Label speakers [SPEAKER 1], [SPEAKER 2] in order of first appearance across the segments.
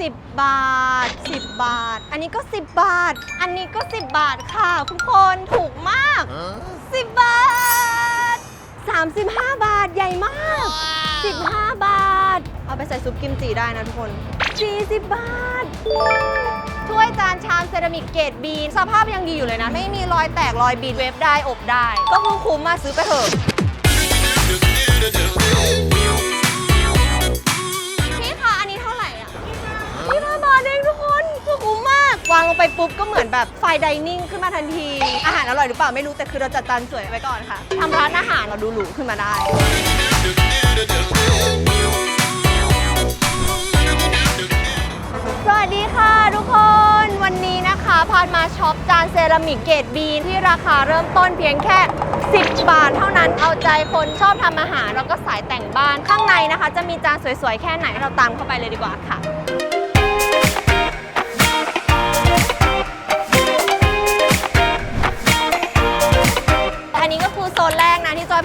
[SPEAKER 1] 10 บาท 10 บาท อันนี้ก็ 10 บาท อันนี้ก็ 10 บาทค่ะทุกคนถูกมาก 10 บาท 35 บาทใหญ่มาก 15 บาท เอาไปใส่ซุปกิมจิได้นะทุกคน 40 บาทถ้วยจานชามเซรามิกเกรดบีสภาพยังดีอยู่เลยนะ ไม่มีรอยแตกรอยบีดเวฟได้อบได้ ก็คือคุ้มมาซื้อไปเถอะ วางลงไปปุ๊บก็เหมือนแบบไฟไดนิ่งขึ้นมาทันที อาหารอร่อยหรือเปล่าไม่รู้แต่คือเราจัดจานสวยไว้ก่อนค่ะทำร้านอาหารเราดูหรูขึ้นมาได้ สวัสดีค่ะทุกคนวันนี้นะคะพาดมาช็อปจานเซรามิกเกรดบีที่ราคาเริ่มต้นเพียงแค่ 10 บาทเท่านั้นเอาใจคนชอบทำอาหารแล้วก็สายแต่งบ้านข้างในนะคะ จะมีจานสวยๆ แค่ไหนเราตามเข้าไปเลยดีกว่าค่ะ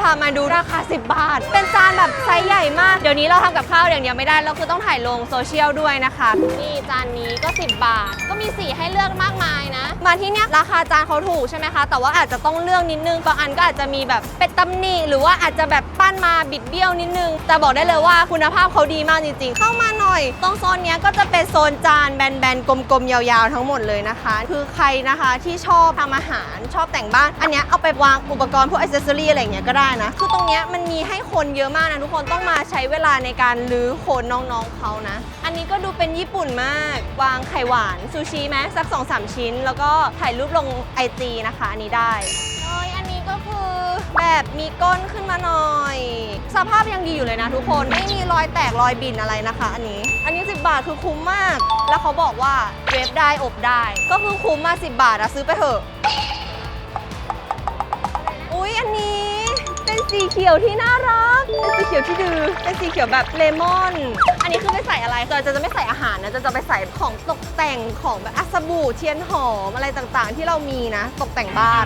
[SPEAKER 1] ามาดูราคา 10 บาท เป็นจานแบบไซส์ใหญ่มาก เดี๋ยวนี้เราทำกับข้าวอย่างเดียวไม่ได้ เราคือต้องถ่ายลงโซเชียลด้วยนะคะ นี่จานนี้ก็ 10 บาท ก็มีสีให้เลือกมากมายนะ มาที่เนี้ยราคาจานเขาถูกใช่ไหมคะ แต่ว่าอาจจะต้องเลือกนิดนึง บางอันก็อาจจะมีแบบเป็นตำหนิหรือว่าอาจจะแบบปั้นมาบิดเบี้ยวนิดนึง แต่บอกได้เลยว่าคุณภาพเขาดีมากจริงๆ เข้ามาห น่อย ตรงโซนนี้ก็จะเป็นโซนจานแบนๆ กลมๆ ยาวๆ ทั้งหมดเลยนะคะ คือใครนะคะที่ชอบทำอาหารชอบแต่งบ้าน อันนี้เอาไปวางอุปกรณ์พวกอิสเซอรี่อะไรเงี้ยก็ได้นะ คือตรงนี้มันมีให้คนเยอะมากนะทุกคนต้องมาใช้เวลาในการรื้อโคนน้องๆเขานะ อันนี้ก็ดูเป็นญี่ปุ่นมาก วางไข่หวานซูชิไหมสัก2อสชิ้น แล้วก็ถ่ายรูปลงไอจีนะคะอันนี้ได้ แบบมีก้นขึ้นมาหน่อย สภาพยังดีอยู่เลยนะทุกคน ไม่มีรอยแตกรอยบินอะไรนะคะ อันนี้ อันนี้ 10 บาทคือคุ้มมาก แล้วเขาบอกว่าเวฟได้อบได้ ก็คือคุ้มมา10 บาทอะซื้อไปเถอะ อุ๊ย อันนี้เป็นสีเขียวที่น่ารัก เป็นสีเขียวที่ดื้อเป็นสีเขียวแบบเลมอน อันนี้คือไม่ใส่อะไรเราจะจะไม่ใส่อาหารนะจะจะไปใส่ของตกแต่งของแบบอัสบู่เทียนหอมอะไรต่างๆ ที่เรามีนะ ตกแต่งบ้าน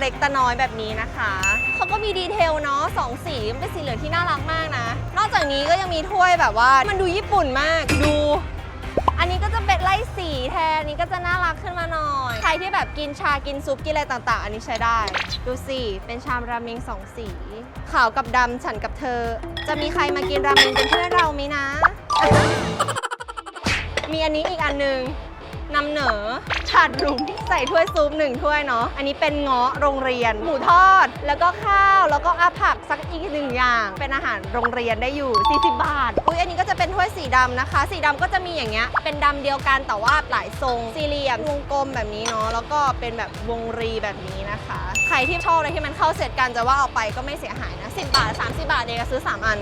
[SPEAKER 1] เล็กตะน้อยแบบนี้นะคะ เขาก็มีดีเทลเนาะสองสีมันเป็นสีเหลืองที่น่ารักมากนะ นอกจากนี้ก็ยังมีถ้วยแบบว่ามันดูญี่ปุ่นมากดู อันนี้ก็จะเป็นไล่สีแทนอันนี้ก็จะน่ารักขึ้นมาหน่อย ใครที่แบบกินชากินซุปกินอะไรต่างๆ อันนี้ใช้ได้ ดูสิเป็นชามราเมงสองสี ขาวกับดำฉันกับเธอ จะมีใครมากินราเมงเป็นเพื่อนเราไหมนะ มีอันนี้อีกอันหนึ่ง นำเหนอถาดหลุมใส่ถ้วยซุปหนึ่งถ้วยเนาะ อันนี้เป็นเงาะโรงเรียน หมูทอด แล้วก็ข้าว แล้วก็อาผักสักอีกหนึ่งอย่าง เป็นอาหารโรงเรียนได้อยู่ 40 บาท อุ้ยอันนี้ก็จะเป็นถ้วยสีดำนะคะ สีดำก็จะมีอย่างเงี้ย เป็นดำเดียวกันแต่ว่าหลายทรง สี่เหลี่ยม วงกลมแบบนี้เนาะ แล้วก็เป็นแบบวงรีแบบนี้นะคะ ใครที่ชอบอะไรที่มันเข้าเสร็จกันจะว่าเอาไปก็ไม่เสียหายนะ 10 บาท 30 บาทเองก็ซื้อสามอัน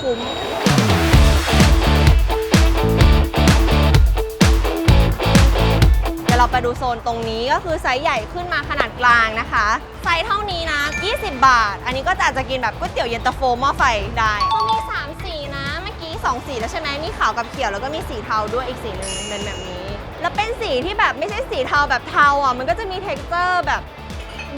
[SPEAKER 1] คุ้ม เดี๋ยวเราไปดูโซนตรงนี้ก็คือไซส์ใหญ่ขึ้นมาขนาดกลางนะคะ ไซส์เท่านี้นะ 20 บาท อันนี้ก็จะอาจจะกินแบบก๋วยเตี๋ยวเย็นตาโฟหม้อไฟได้เขามี 3 สีนะ เมื่อกี้ 2 สีแล้วใช่ไหมมีขาวกับเขียวแล้วก็มีสีเทาด้วยอีกสีหนึ่งเป็นแบบนี้ แล้วเป็นสีที่แบบไม่ใช่สีเทาแบบเทาอะ มันก็จะมีเท็กเจอร์แบบ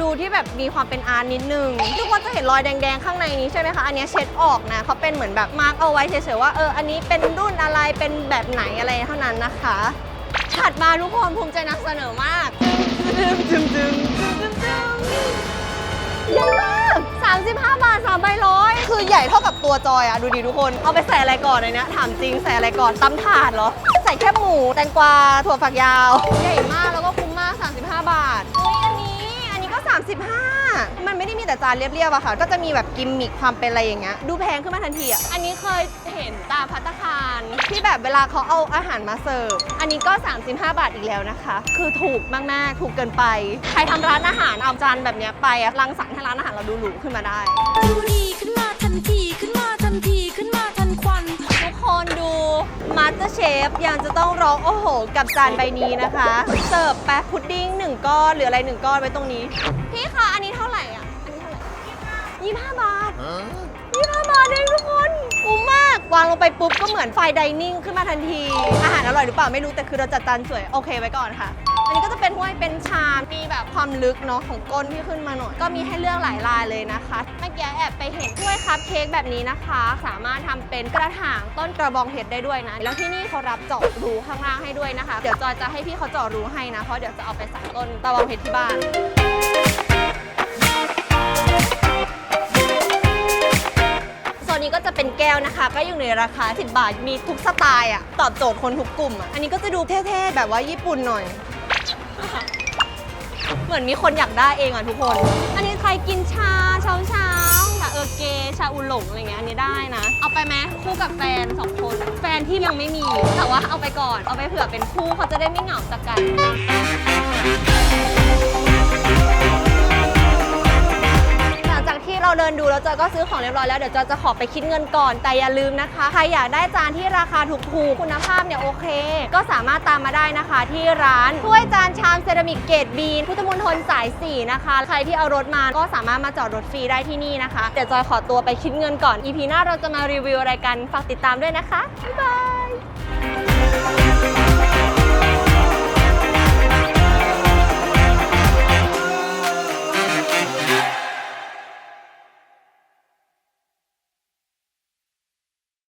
[SPEAKER 1] ดูที่แบบมีความเป็นอาร์ตนิดนึง ทุกคนจะเห็นรอยแดงๆ ข้างในนี้ใช่ไหมคะ อันเนี้ยเช็ดออกนะเขาเป็นเหมือนแบบมาร์กเอาไว้เฉยๆว่าเอออันนี้เป็นรุ่นอะไรเป็นแบบไหนอะไรเท่านั้นนะคะ ถัดมาทุกคนภูมิใจนำเสนอมากจึงจึงจึงจึงจึงจึงใหญ่มาก35 บาท3ใบร้อยคือใหญ่เท่ากับตัวจอยอะดูดิทุกคน เอาไปใส่อะไรก่อนในเนี้ยถามจริงใส่อะไรก่อนตำถาดเหรอ ใส่แค่หมู แตงกวาถั่วฝักยาว ใหญ่มากแล้วก็คุ้มมาก 35 บาท 35 มันไม่ได้มีแต่จานเรียบๆอะค่ะ ก็จะมีแบบกิมมิคความเป็นอะไรอย่างเงี้ย ดูแพงขึ้นมาทันทีอะอันนี้เคยเห็นตามพัตตาคารที่แบบเวลาเขาเอาอาหารมาเสิร์ฟ อันนี้ก็ 35 บาทอีกแล้วนะคะ คือถูกมากๆ ถูกเกินไป ใครทำร้านอาหารเอาจานแบบเนี้ยไปอะรังสรรค์ให้ร้านอาหารเราดูหรูขึ้นมาได้
[SPEAKER 2] ดูดีขึ้นมาทันทีขึ้นมาทันทีขึ้นมาทันควัน
[SPEAKER 1] ทุกคนดูมาสเตอร์เชฟยังจะต้องร้องโอ้โห กับจานใบนี้นะคะ เสิร์ฟแปะพุดดิ้งหนึ่งก้อนหรืออะไรหนึ่งก้อนไว้ตรงนี้พี่คะอัน 25 บาท 25 บาทเองทุกคนคุ้มมาก วางลงไปปุ๊บก็เหมือนไฟดิเนิ่งขึ้นมาทันที อาหารอร่อยหรือเปล่าไม่รู้แต่คือเราจัดจานสวย โอเคไว้ก่อนค่ะ อันนี้ก็จะเป็นห้วยเป็นชามมีแบบความลึกเนาะของก้นที่ขึ้นมาหน่อยก็มีให้เลือกหลายลายเลยนะคะเมื่อกี้แอบไปเห็นถ้วยคัพเค้กแบบนี้นะคะ สามารถทำเป็นกระถางต้นกระบองเพชรได้ด้วยนะแล้วที่นี่เขารับเจาะรูข้างล่างให้ด้วยนะคะ เดี๋ยวจอยจะให้พี่เขาเจาะรูให้นะเพราะเดี๋ยวจะเอาไปใส่ต้นกระบองเพชรที่บ้าน นนี้ก็จะเป็นแก้วนะคะ ก็อยู่ในราคา 10 บาท มีทุกสไตล์อะตอบโจทย์คนทุกกลุ่มอะอันนี้ก็จะดูเท่ๆ แบบว่าญี่ปุ่นหน่อย เหมือนมีคนอยากได้เองอะทุกคน อันนี้ใครกินชาเช้าเช้าชาเออเก ชาอุหลงอะไรเงี้ยอันนี้ได้นะ เอาไปไหมคู่กับแฟนสองคน แฟนที่ยังไม่มี แต่ว่าเอาไปก่อน เอาไปเผื่อเป็นคู่เขาจะได้ไม่เหงาจากกัน เราเดินดูแล้วจอยก็ซื้อของเรียบร้อยแล้วเดี๋ยวจอยจะขอไปคิดเงินก่อน แต่อย่าลืมนะคะใครอยากได้จานที่ราคาถูกๆคุณภาพเนี่ยโอเค ก็สามารถตามมาได้นะคะ ที่ร้านถ้วยจานชามเซรามิกเกตบีนพุทธมณฑลสาย 4 นะคะ ใครที่เอารถมาก็สามารถมาจอดรถฟรีได้ที่นี่นะคะเดี๋ยวจอยขอตัวไปคิดเงินก่อน EP หน้าเราจะมารีวิวอะไรกันฝากติดตามด้วยนะคะบ๊ายบาย